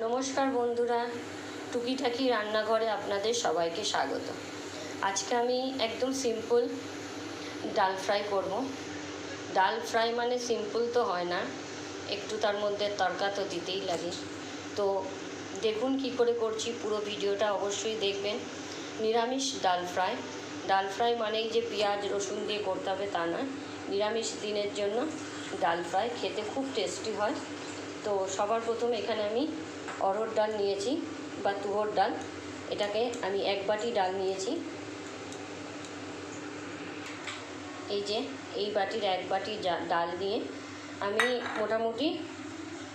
নমস্কার বন্ধুরা, টুকিটাকি রান্নাঘরে আপনাদের সবাইকে স্বাগত। আজকে আমি একদম সিম্পল ডাল ফ্রাই করব। ডাল ফ্রাই মানে সিম্পল তো হয় না, একটু তার মধ্যে তরকা তো দিতেই লাগে। তো দেখুন কি করে করছি, পুরো ভিডিওটা অবশ্যই দেখবেন। নিরামিষ ডাল ফ্রাই। ডাল ফ্রাই মানেই যে পেঁয়াজ, রসুন দিয়ে করতে হবে তা নয়। নিরামিষ দিনের জন্য ডাল ফ্রাই খেতে খুব টেস্টি হয়। তো সবার প্রথম এখানে আমি অরহর ডাল নিয়েছি বা তুহর ডাল। এটাকে আমি এক বাটি ডাল নিয়েছি। এই যে, এই বাটির এক বাটি ডাল দিয়ে আমি মোটামুটি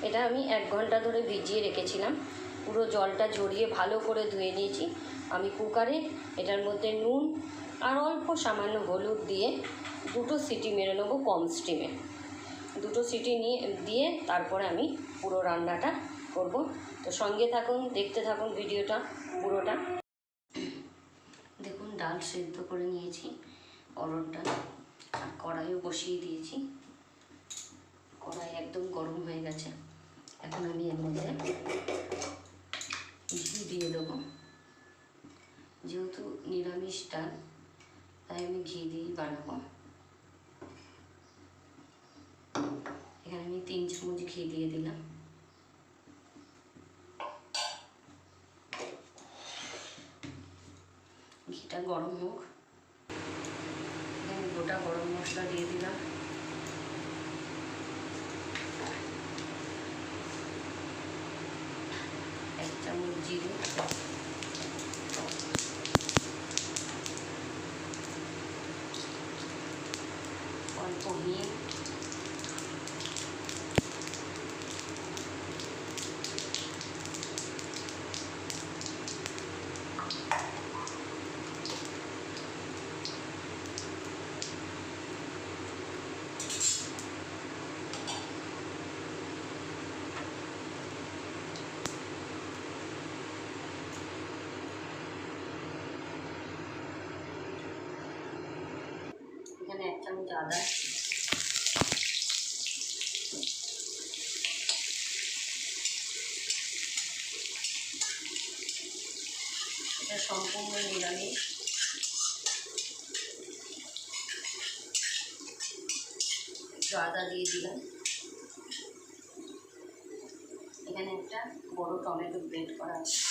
এটা আমি এক ঘণ্টা ধরে ভিজিয়ে রেখেছিলাম। পুরো জলটা ঝরিয়ে ভালো করে ধুয়ে নিয়েছি। আমি কুকারে এটার মধ্যে নুন আর অল্প সামান্য হলুদ দিয়ে দুটো সিটি মেরে নেব কম স্টিমে। দুটো সিটি নিয়ে, দিয়ে তারপরে আমি পুরো রান্নাটা করব। তো সঙ্গে থাকুন, দেখতে থাকুন ভিডিওটা, পুরোটা। দেখুন, ডাল সেদ্ধ করে নিয়েছি অরহর ডাল আর কড়াইও বসিয়ে দিয়েছি। কড়াই একদম গরম হয়ে গেছে। এখন আমি এর মধ্যে ঘি দিয়ে দেবো। যেহেতু নিরামিষ ডাল, তাই আমি ঘি দিয়েই বানাবো। এখানে আমি তিন চামচ ঘি দিয়ে দিলাম। ঘিটা গরম হোক গোটা গরম মশলা দিয়ে দিলাম। এক চামচ জিরে অল্প হিং এখানে এক চামচ আদা এটা সম্পূর্ণ নিরামিষ আদা দিয়ে দিলাম এখানে একটা বড় টমেটো গ্রেট করা আছে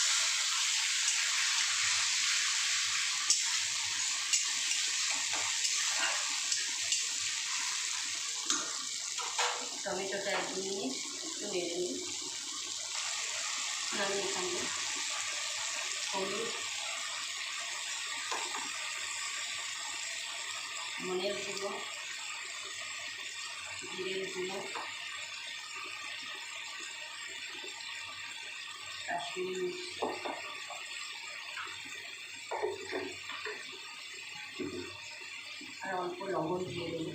টমেটোটা একটু নিয়ে একটু নেড়ে নিই। আমি এখানে হলুদ। মনের গুঁড়ো। জিরের গুঁড়ো। কাশ্মীরি আর অল্প লবণ দিয়ে দেবো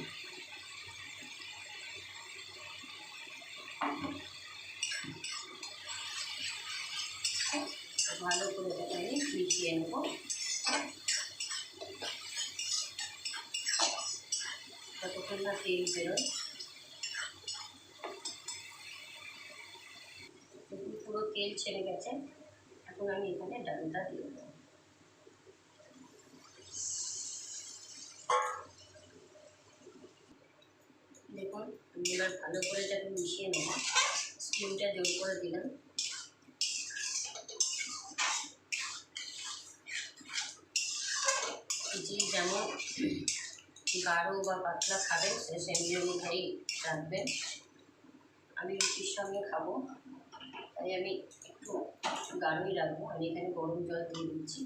ভালো করে এটাকে আমি মিশিয়ে নেব যতক্ষণ তেল বেরোয় পুরো তেল ছেড়ে গেছে। এখন আমি এখানে ডালটা দিয়ে দেবো। দেখুন, আমি ভালো করে এটাকে মিশিয়ে নেব। স্টিমটা জোর করে দিলাম। গাঢ় বা পাতলা খাবে, সে সেমনি অনুযায়ী রাখবেন আমি রুটির সঙ্গে খাব, তাই আমি একটু গাঢ়ই রাখব আমি এখানে গরম জল দিয়ে দিচ্ছি।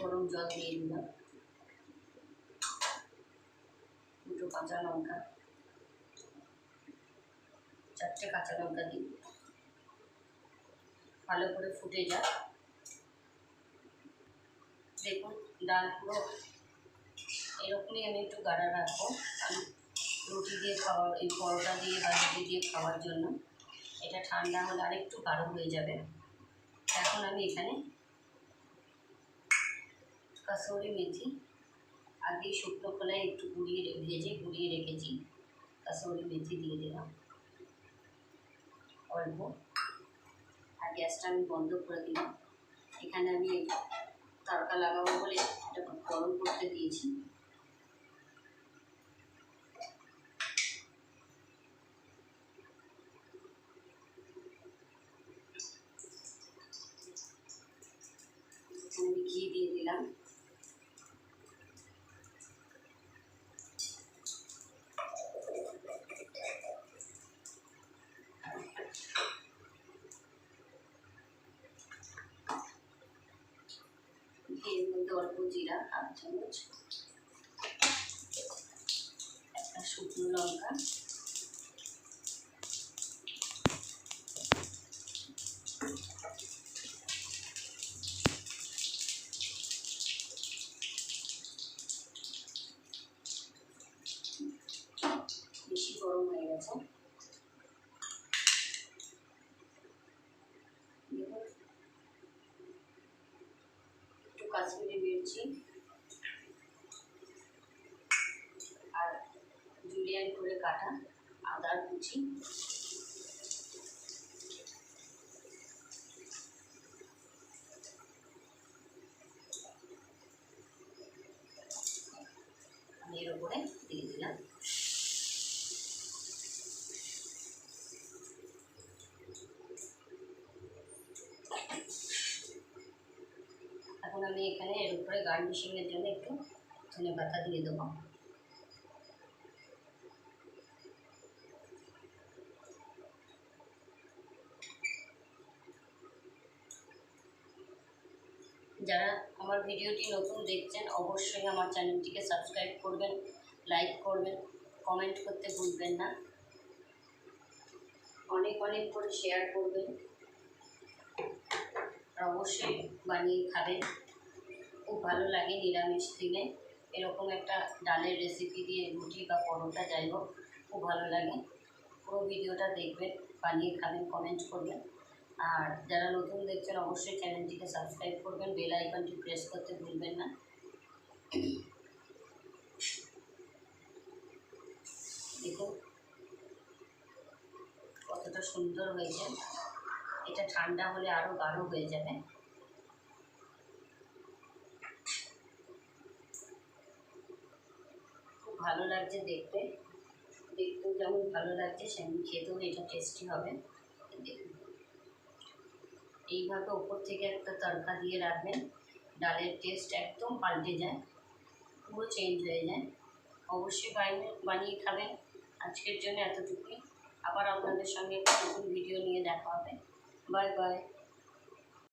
গরম জল দিয়ে দিলাম। দুটো কাঁচা লঙ্কা। চারটে কাঁচা লঙ্কা দিই। ভালো করে ফুটে যাক। দেখুন, ডাল পুরো এরকমই আমি একটু গাঢ়া রাখব। রুটি দিয়ে খাওয়ার এই পরোটা দিয়ে বা রুটি দিয়ে খাওয়ার জন্য। এটা ঠান্ডা হলে আরেকটু গাঢ় হয়ে যাবে। এখন আমি এখানে কাসুরি মেথি আগেই শুকনো খোলায় একটু গুঁড়িয়ে ভেজে গুঁড়িয়ে রেখেছি। কাসুরি মেথি দিয়ে দিলাম। অল্প আর গ্যাসটা আমি বন্ধ করে দিলাম। এখানে আমি তড়কা লাগাবো বলে এটা গরম করতে দিয়েছি এখানে আমি ঘি দিয়ে দিলাম ঘিয়ের মধ্যে অল্প জিরা আধ চামচ একটা শুকনো লঙ্কা বেশি গরম হয়ে গেছে দেখুন একটু মির্চি আর জুলিয়ান করে কাটা আদার কুচি আমি এর উপরে দিয়ে দিলাম এখন আমি এখানে এর উপরে গার্নিশিংয়ের জন্য একটু ধনে পাতা দিয়ে দেবো। যারা আমার ভিডিওটি নতুন দেখছেন, অবশ্যই আমার চ্যানেলটিকে সাবস্ক্রাইব করবেন, লাইক করবেন, কমেন্ট করতে ভুলবেন না। অনেক অনেক করে শেয়ার করবেন। আর অবশ্যই বানিয়ে খাবেন। খুব ভালো লাগে নিরামিষ দিনে। এরকম একটা ডালের রেসিপি দিয়ে রুটি বা পরোটা যাই হোক, খুব ভালো লাগে। পুরো ভিডিওটা দেখবেন, বানিয়ে খাবেন কমেন্ট করবেন। আর যারা নতুন দেখছেন, অবশ্যই চ্যানেলটিকে সাবস্ক্রাইব করবেন বেল আইকনটি প্রেস করতে ভুলবেন না। দেখুন, কতটা সুন্দর হয়েছে। এটা ঠান্ডা হলে আরও গাঢ় হয়ে যাবে। ভালো লাগছে দেখতে। দেখতেও যেমন ভালো লাগছে সেমন খেতেও এটা টেস্টি হবে। এইভাবে ওপর থেকে একটা তড়কা দিয়ে রাখবেন। ডালের টেস্ট একদম পাল্টে যায়, পুরো চেঞ্জ হয়ে যায়। অবশ্যই বানিয়ে বানিয়ে খাবেন। আজকের জন্য এতটুকুই। আবার আপনাদের সঙ্গে একটা নতুন ভিডিও নিয়ে দেখা হবে। Bye bye